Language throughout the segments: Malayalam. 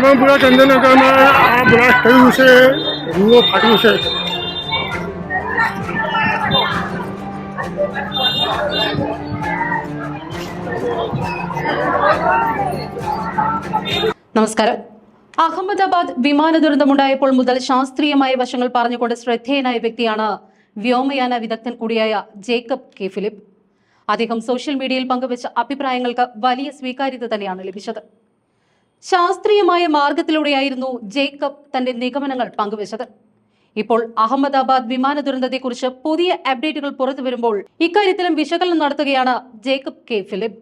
તમામ પૂરા ચંદનનગરમાં આ બ્લાસ્ટ થયું છે રૂઓ ફાટ્યું છે നമസ്കാരം. അഹമ്മദാബാദ് വിമാന ദുരന്തമുണ്ടായപ്പോൾ മുതൽ ശാസ്ത്രീയമായ വശങ്ങൾ പറഞ്ഞുകൊണ്ട് ശ്രദ്ധേയനായ വ്യക്തിയാണ് വ്യോമയാന വിദഗ്ധൻ കൂടിയായ ജേക്കബ് കെ ഫിലിപ്പ്. അദ്ദേഹം സോഷ്യൽ മീഡിയയിൽ പങ്കുവച്ച അഭിപ്രായങ്ങൾക്ക് വലിയ സ്വീകാര്യത തന്നെയാണ് ലഭിച്ചത്. ശാസ്ത്രീയമായ മാർഗത്തിലൂടെയായിരുന്നു ജേക്കബ് തന്റെ നിഗമനങ്ങൾ പങ്കുവച്ചത്. ഇപ്പോൾ അഹമ്മദാബാദ് വിമാന ദുരന്തത്തെക്കുറിച്ച് പുതിയ അപ്ഡേറ്റുകൾ പുറത്തു വരുമ്പോൾ ഇക്കാര്യത്തിലും വിശകലനം നടത്തുകയാണ് ജേക്കബ് കെ. ഫിലിപ്പ്.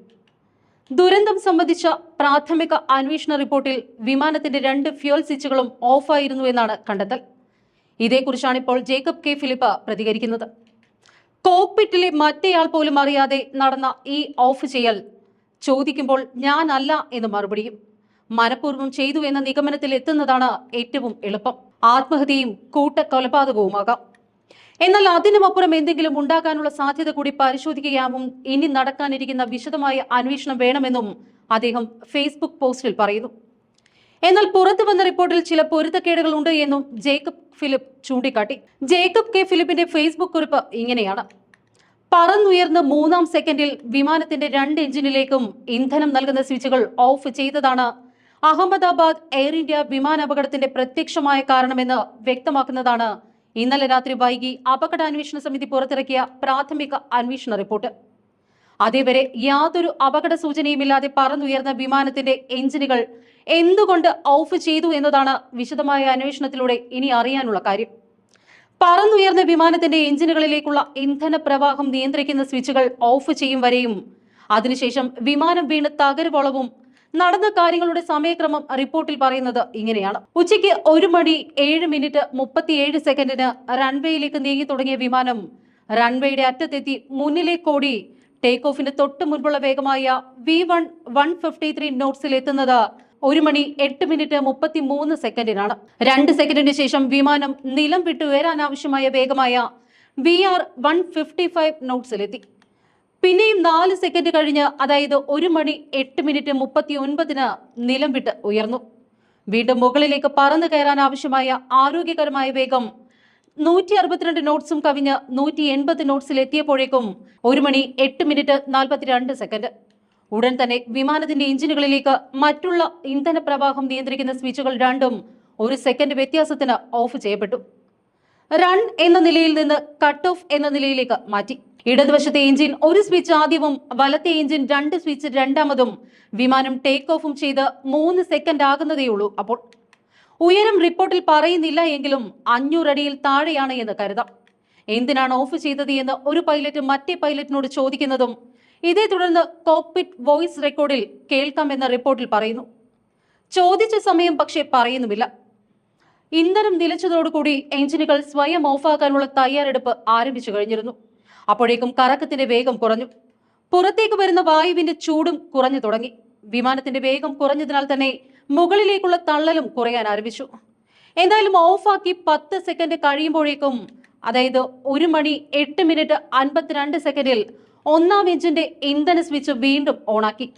ദുരന്തം സംബന്ധിച്ച പ്രാഥമിക അന്വേഷണ റിപ്പോർട്ടിൽ വിമാനത്തിന്റെ രണ്ട് ഫ്യൂൽ സ്വിച്ചുകളും ഓഫായിരുന്നു എന്നാണ് കണ്ടെത്തൽ. ഇതേക്കുറിച്ചാണ് ഇപ്പോൾ ജേക്കബ് കെ. ഫിലിപ്പ് പ്രതികരിക്കുന്നത്. കോക്പിറ്റിലെ മറ്റേയാൾ പോലും അറിയാതെ നടന്ന ഈ ഓഫ് ചെയ്യൽ ചോദിക്കുമ്പോൾ ഞാനല്ല എന്ന് മറുപടിയും. മനഃപൂർവം ചെയ്തു എന്ന നിഗമനത്തിൽ എത്തുന്നതാണ് ഏറ്റവും എളുപ്പം. ആത്മഹത്യയും കൂട്ടക്കൊലപാതകവുമാകാം. എന്നാൽ അതിനുമപ്പുറം എന്തെങ്കിലും ഉണ്ടാകാനുള്ള സാധ്യത കൂടി പരിശോധിക്കുകയാവും. ഇനി നടക്കാനിരിക്കുന്ന വിശദമായ അന്വേഷണം വേണമെന്നും അദ്ദേഹം ഫേസ്ബുക്ക് പോസ്റ്റിൽ പറയുന്നു. എന്നാൽ പുറത്തു വന്ന റിപ്പോർട്ടിൽ ചില പൊരുത്തക്കേടുകൾ ഉണ്ട് എന്നും ജേക്കബ് ഫിലിപ്പ് ചൂണ്ടിക്കാട്ടി. ജേക്കബ് കെ ഫിലിപ്പിന്റെ ഫേസ്ബുക്ക് കുറിപ്പ് ഇങ്ങനെയാണ്. പറന്നുയർന്ന് മൂന്നാം സെക്കൻഡിൽ വിമാനത്തിന്റെ രണ്ട് എഞ്ചിനിലേക്കും ഇന്ധനം നൽകുന്ന സ്വിച്ചുകൾ ഓഫ് ചെയ്തതാണ് അഹമ്മദാബാദ് എയർ ഇന്ത്യ വിമാനാപകടത്തിന്റെ പ്രത്യക്ഷമായ കാരണമെന്ന് വ്യക്തമാക്കുന്നതാണ്. ഇന്നലെ രാത്രി വൈകി അപകടാന്വേഷണ സമിതി പുറത്തിറക്കിയ പ്രാഥമിക അന്വേഷണ റിപ്പോർട്ട്. അതേവരെ യാതൊരു അപകട സൂചനയുമില്ലാതെ പറന്നുയർന്ന വിമാനത്തിന്റെ എഞ്ചിനുകൾ എന്തുകൊണ്ട് ഓഫ് ചെയ്തു എന്നതാണ് വിശദമായ അന്വേഷണത്തിലൂടെ ഇനി അറിയാനുള്ള കാര്യം. പറന്നുയർന്ന വിമാനത്തിന്റെ എഞ്ചിനുകളിലേക്കുള്ള ഇന്ധന പ്രവാഹം നിയന്ത്രിക്കുന്ന സ്വിച്ചുകൾ ഓഫ് ചെയ്യും വരെയും അതിനുശേഷം വിമാനം വീണ് തകരുവളവും നടന്ന കാര്യങ്ങളുടെ സമയക്രമം റിപ്പോർട്ടിൽ പറയുന്നത് ഇങ്ങനെയാണ്. ഉച്ചയ്ക്ക് ഒരു മണി ഏഴ് മിനിറ്റ് മുപ്പത്തിയേഴ് സെക്കൻഡിന് റൺവേയിലേക്ക് നീങ്ങി തുടങ്ങിയ വിമാനം റൺവേയുടെ അറ്റത്തെത്തി മുന്നിലേക്കോടി. ടേക്ക് ഓഫിന് തൊട്ട് മുൻപുള്ള വേഗമായ V one one fifty three നോട്ട്സിൽ എത്തുന്നത് ഒരു മണി എട്ട് മിനിറ്റ് മുപ്പത്തി മൂന്ന് സെക്കൻഡിനാണ്. രണ്ട് സെക്കൻഡിന് ശേഷം വിമാനം നിലം വിട്ട് ഉയരാൻ വേഗമായ V R one fifty five നോട്ട്സിലെത്തി പിന്നെയും നാല് സെക്കൻഡ് കഴിഞ്ഞ് അതായത് ഒരു മണി എട്ട് മിനിറ്റ് മുപ്പത്തി ഒൻപതിന് നിലം വിട്ട് ഉയർന്നു. വീണ്ടും മുകളിലേക്ക് പറന്നു കയറാൻ ആവശ്യമായ ആരോഗ്യകരമായ വേഗം നൂറ്റി അറുപത്തിരണ്ട് നോട്ട്സും കവിഞ്ഞ് നൂറ്റി എൺപത് നോട്ട്സിൽ എത്തിയപ്പോഴേക്കും ഒരു മണി എട്ട് മിനിറ്റ് നാൽപ്പത്തിരണ്ട് സെക്കൻഡ് ഉടൻ തന്നെ വിമാനത്തിന്റെ എഞ്ചിനുകളിലേക്ക് മറ്റുള്ള ഇന്ധന പ്രവാഹം നിയന്ത്രിക്കുന്ന സ്വിച്ചുകൾ രണ്ടും ഒരു സെക്കൻഡ് വ്യത്യാസത്തിന് ഓഫ് ചെയ്യപ്പെട്ടു. റൺ എന്ന നിലയിൽ നിന്ന് കട്ട് ഓഫ് എന്ന നിലയിലേക്ക് മാറ്റി. ഇടതുവശത്തെ എഞ്ചിൻ ഒരു സ്വിച്ച് ആദ്യവും വലത്തെ എഞ്ചിൻ രണ്ട് സ്വിച്ച് രണ്ടാമതും. വിമാനം ടേക്ക് ഓഫും ചെയ്ത് മൂന്ന് സെക്കൻഡ് ആകുന്നതേയുള്ളൂ. അപ്പോൾ ഉയരം റിപ്പോർട്ടിൽ പറയുന്നില്ല എങ്കിലും അഞ്ഞൂറടിയിൽ താഴെയാണ് എന്ന് കരുതാം. എന്തിനാണ് ഓഫ് ചെയ്തത് എന്ന് ഒരു പൈലറ്റ് മറ്റേ പൈലറ്റിനോട് ചോദിക്കുന്നതും ഇതേ തുടർന്ന് കോക്പിറ്റ് വോയിസ് റെക്കോർഡിൽ കേൾക്കാമെന്ന റിപ്പോർട്ടിൽ പറയുന്നു. ചോദിച്ച സമയം പക്ഷേ പറയുന്നുമില്ല. ഇന്ധനം നിലച്ചതോടുകൂടി എഞ്ചിനുകൾ സ്വയം ഓഫാക്കാനുള്ള തയ്യാറെടുപ്പ് ആരംഭിച്ചു കഴിഞ്ഞിരുന്നു. അപ്പോഴേക്കും കറക്കത്തിന്റെ വേഗം കുറഞ്ഞു. പുറത്തേക്ക് വരുന്ന വായുവിന്റെ ചൂടും കുറഞ്ഞു തുടങ്ങി. വിമാനത്തിന്റെ വേഗം കുറഞ്ഞതിനാൽ തന്നെ മുകളിലേക്കുള്ള തള്ളലും കുറയാൻ ആരംഭിച്ചു. എന്തായാലും ഓഫാക്കി പത്ത് സെക്കൻഡ് കഴിയുമ്പോഴേക്കും അതായത് ഒരു മണി എട്ട് മിനിറ്റ് അൻപത്തിരണ്ട് സെക്കൻഡിൽ ഒന്നാം എഞ്ചിന്റെ ഇന്ധന സ്വിച്ച് വീണ്ടും ഓണാക്കി.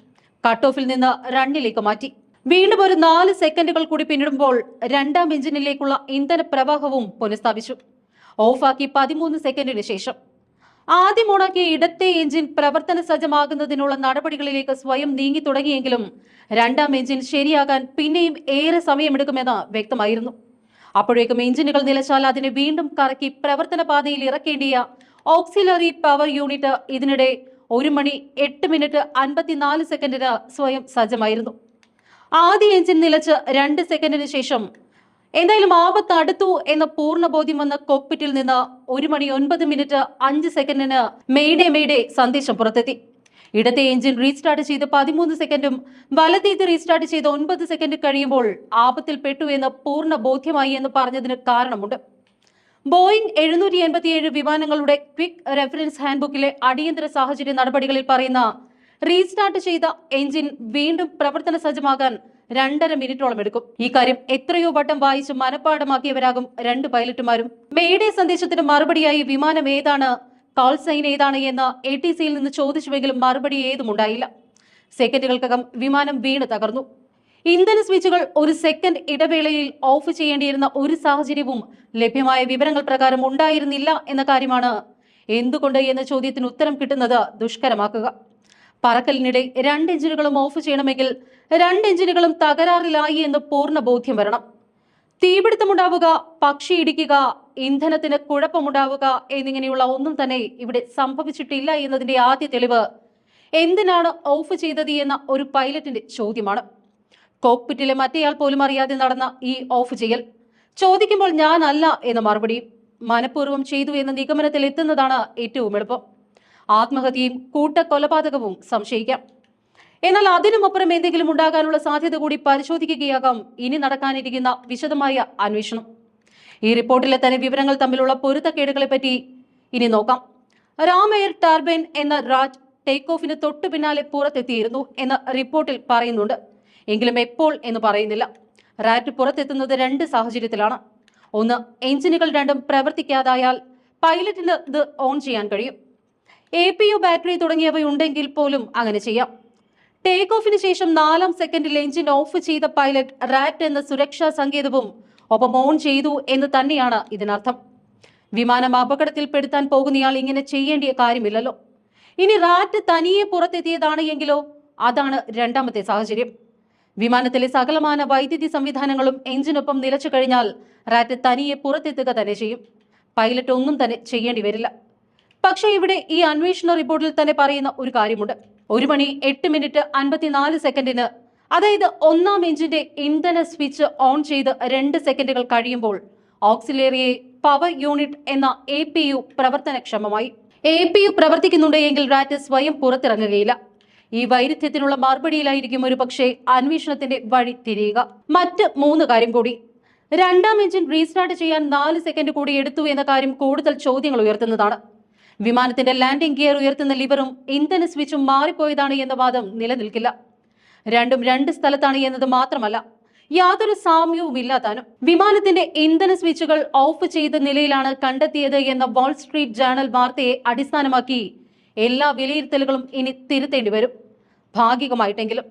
കട്ട് ഓഫിൽ നിന്ന് റണ്ണിലേക്ക് മാറ്റി. വീണ്ടും ഒരു നാല് സെക്കൻഡുകൾ കൂടി പിന്നിടുമ്പോൾ രണ്ടാം എഞ്ചിനിലേക്കുള്ള ഇന്ധന പ്രവാഹവും പുനഃസ്ഥാപിച്ചു. ഓഫാക്കി പതിമൂന്ന് സെക്കൻഡിന് ശേഷം. ആദ്യം ഓണാക്കിയ ഇടത്തെ എഞ്ചിൻ പ്രവർത്തന സജ്ജമാകുന്നതിനുള്ള നടപടികളിലേക്ക് സ്വയം നീങ്ങി തുടങ്ങിയെങ്കിലും രണ്ടാം എഞ്ചിൻ ശരിയാകാൻ പിന്നെയും ഏറെ സമയമെടുക്കുമെന്ന് വ്യക്തമായിരുന്നു. അപ്പോഴേക്കും എഞ്ചിനുകൾ നിലച്ചാൽ അതിനെ വീണ്ടും കറക്കി പ്രവർത്തന പാതയിൽ ഇറക്കേണ്ടിയ ഓക്സിലറി പവർ യൂണിറ്റ് ഇതിനിടെ ഒരു മണി എട്ട് മിനിറ്റ് അൻപത്തിനാല് സെക്കൻഡിന് സ്വയം സജ്ജമായിരുന്നു. ആദ്യ എഞ്ചിൻ നിലച്ച് രണ്ട് സെക്കൻഡിന് ശേഷം എന്തായാലും ആപത്ത് അടുത്തു എന്ന പൂർണ ബോധ്യം വന്ന കോക്പിറ്റിൽ നിന്ന് ഒരു മണി ഒൻപത് മിനിറ്റ് അഞ്ച് സെക്കൻഡിന് മെയ്ഡേ മെയ്ഡേ സന്ദേശം പുറത്തെത്തി. ഇടത്തെ എഞ്ചിൻ റീസ്റ്റാർട്ട് ചെയ്ത് പതിമൂന്ന് സെക്കൻഡും വലത്തേത് റീസ്റ്റാർട്ട് ചെയ്ത് ഒൻപത് സെക്കൻഡ് കഴിയുമ്പോൾ ആപത്തിൽ പെട്ടു എന്ന് പൂർണ ബോധ്യമായി എന്ന് പറഞ്ഞതിന് കാരണമുണ്ട്. ബോയിങ് എഴുന്നൂറ്റി എൺപത്തിയേഴ് വിമാനങ്ങളുടെ ക്വിക്ക് റെഫറൻസ് ഹാൻഡ്ബുക്കിലെ അടിയന്തര സാഹചര്യ നടപടികളിൽ പറയുന്ന റീസ്റ്റാർട്ട് ചെയ്ത എഞ്ചിൻ വീണ്ടും പ്രവർത്തന സജ്ജമാകാൻ രണ്ടര മിനിറ്റോളം എടുക്കും. ഈ കാര്യം എത്രയോ വട്ടം വായിച്ച് മനഃപ്പാടമാക്കിയവരാകും രണ്ട് പൈലറ്റുമാരും. മേഡേ സന്ദേശത്തിന് മറുപടിയായി വിമാനം ഏതാണ്? കോൾ സൈൻ ഏതാണ് എന്ന് എ ടി സിയിൽ നിന്ന് ചോദിച്ചുവെങ്കിലും മറുപടി ഏതും ഉണ്ടായില്ല. സെക്കൻഡുകൾക്കകം വിമാനം വീണ് തകർന്നു. ഇന്ധന സ്വിച്ചുകൾ ഒരു സെക്കൻഡ് ഇടവേളയിൽ ഓഫ് ചെയ്യേണ്ടിയിരുന്ന ഒരു സാഹചര്യവും ലഭ്യമായ വിവരങ്ങൾ പ്രകാരം ഉണ്ടായിരുന്നില്ല എന്ന കാര്യമാണ് എന്തുകൊണ്ട് എന്ന ചോദ്യത്തിന് ഉത്തരം കിട്ടുന്നത് ദുഷ്കരമാക്കുക. പറക്കലിനിടെ രണ്ട് എഞ്ചിനുകളും ഓഫ് ചെയ്യണമെങ്കിൽ രണ്ട് എഞ്ചിനുകളും തകരാറിലായി എന്ന് പൂർണ ബോധ്യം വരണം. തീപിടുത്തമുണ്ടാവുക പക്ഷി ഇടിക്കുക ഇന്ധനത്തിന് കുഴപ്പമുണ്ടാവുക എന്നിങ്ങനെയുള്ള ഒന്നും തന്നെ ഇവിടെ സംഭവിച്ചിട്ടില്ല എന്നതിന്റെ ആദ്യ തെളിവ് എന്തിനാണ് ഓഫ് ചെയ്തത് എന്ന ഒരു പൈലറ്റിന്റെ ചോദ്യമാണ്. കോക്പിറ്റിലെ മറ്റേയാൾ പോലും അറിയാതെ നടന്ന ഈ ഓഫ് ചെയ്യൽ. ചോദിക്കുമ്പോൾ ഞാനല്ല എന്ന മറുപടി മനഃപൂർവം ചെയ്തു എന്ന നിഗമനത്തിൽ എത്തുന്നതാണ് ഏറ്റവും എളുപ്പം. ആത്മഹത്യയും കൂട്ടക്കൊലപാതകവും സംശയിക്കാം. എന്നാൽ അതിനുമപ്പുറം എന്തെങ്കിലും ഉണ്ടാകാനുള്ള സാധ്യത കൂടി പരിശോധിക്കുകയാകാം ഇനി നടക്കാനിരിക്കുന്ന വിശദമായ അന്വേഷണം. ഈ റിപ്പോർട്ടിലെ തന്നെ വിവരങ്ങൾ തമ്മിലുള്ള പൊരുത്തക്കേടുകളെ പറ്റി ഇനി നോക്കാം. റാം എയർ ടർബൈൻ എന്ന രാജ് ടേക്ക് ഓഫിന് തൊട്ടു പിന്നാലെ പുറത്തെത്തിയിരുന്നു എന്ന് റിപ്പോർട്ടിൽ പറയുന്നുണ്ട്. എങ്കിലും എപ്പോൾ എന്ന് പറയുന്നില്ല. റാറ്റ് പുറത്തെത്തുന്നത് രണ്ട് സാഹചര്യത്തിലാണ്. ഒന്ന് എഞ്ചിനുകൾ രണ്ടും പ്രവർത്തിക്കാതായാൽ പൈലറ്റിന് ഇത് ഓൺ ചെയ്യാൻ കഴിയും. എ പി യു ബാറ്ററി തുടങ്ങിയവയുണ്ടെങ്കിൽ പോലും അങ്ങനെ ചെയ്യാം. ടേക്ക് ഓഫിന് ശേഷം നാലാം സെക്കൻഡിൽ എഞ്ചിൻ ഓഫ് ചെയ്ത പൈലറ്റ് റാറ്റ് എന്ന സുരക്ഷാ സങ്കേതവും ഒപ്പം ഓൺ ചെയ്തു എന്ന് തന്നെയാണ് ഇതിനർത്ഥം. വിമാനം അപകടത്തിൽപ്പെടുത്താൻ പോകുന്നയാൾ ഇങ്ങനെ ചെയ്യേണ്ടിയ കാര്യമില്ലല്ലോ. ഇനി റാറ്റ് തനിയെ പുറത്തെത്തിയതാണ് എങ്കിലോ അതാണ് രണ്ടാമത്തെ സാഹചര്യം. വിമാനത്തിലെ സകലമാന വൈദ്യുതി സംവിധാനങ്ങളും എഞ്ചിനൊപ്പം നിലച്ചു കഴിഞ്ഞാൽ റാറ്റ് തനിയെ പുറത്തെത്തുക തന്നെ ചെയ്യും. പൈലറ്റ് ഒന്നും തന്നെ ചെയ്യേണ്ടി വരില്ല. പക്ഷേ ഇവിടെ ഈ അന്വേഷണ റിപ്പോർട്ടിൽ തന്നെ പറയുന്ന ഒരു കാര്യമുണ്ട്. ഒരു മണി എട്ട് മിനിറ്റ് അൻപത്തിനാല് സെക്കൻഡിന് അതായത് ഒന്നാം എഞ്ചിന്റെ ഇന്ധന സ്വിച്ച് ഓൺ ചെയ്ത് രണ്ട് സെക്കൻഡുകൾ കഴിയുമ്പോൾ ഓക്സിലേറിയെ പവർ യൂണിറ്റ് എന്ന എ പി യു പ്രവർത്തനക്ഷമമായി. എ പി യു പ്രവർത്തിക്കുന്നുണ്ട് എങ്കിൽ റാറ്റ് സ്വയം പുറത്തിറങ്ങുകയില്ല. ഈ വൈരുദ്ധ്യത്തിനുള്ള മറുപടിയിലായിരിക്കും ഒരു പക്ഷേ അന്വേഷണത്തിന്റെ വഴി തിരിയുക. മറ്റ് മൂന്ന് കാര്യം കൂടി. രണ്ടാം എഞ്ചിൻ റീസ്റ്റാർട്ട് ചെയ്യാൻ നാല് സെക്കൻഡ് കൂടി എടുത്തു എന്ന കാര്യം കൂടുതൽ ചോദ്യങ്ങൾ ഉയർത്തുന്നതാണ്. വിമാനത്തിന്റെ ലാൻഡിംഗ് ഗിയർ ഉയർത്തുന്ന ലിവറും ഇന്ധന സ്വിച്ചും മാറിപ്പോയതാണ് എന്ന വാദം നിലനിൽക്കില്ല. രണ്ടും രണ്ട് സ്ഥലത്താണ് എന്നത് മാത്രമല്ല യാതൊരു സാമ്യവും ഇല്ലാത്താനും വിമാനത്തിന്റെ ഇന്ധന സ്വിച്ചുകൾ ഓഫ് ചെയ്ത നിലയിലാണ് കണ്ടെത്തിയത് എന്ന വാൾ സ്ട്രീറ്റ് ജേണൽ വാർത്തയെ അടിസ്ഥാനമാക്കി എല്ലാ വിലയിരുത്തലുകളും ഇനി തിരുത്തേണ്ടി വരും. ഭാഗികമായിട്ടെങ്കിലും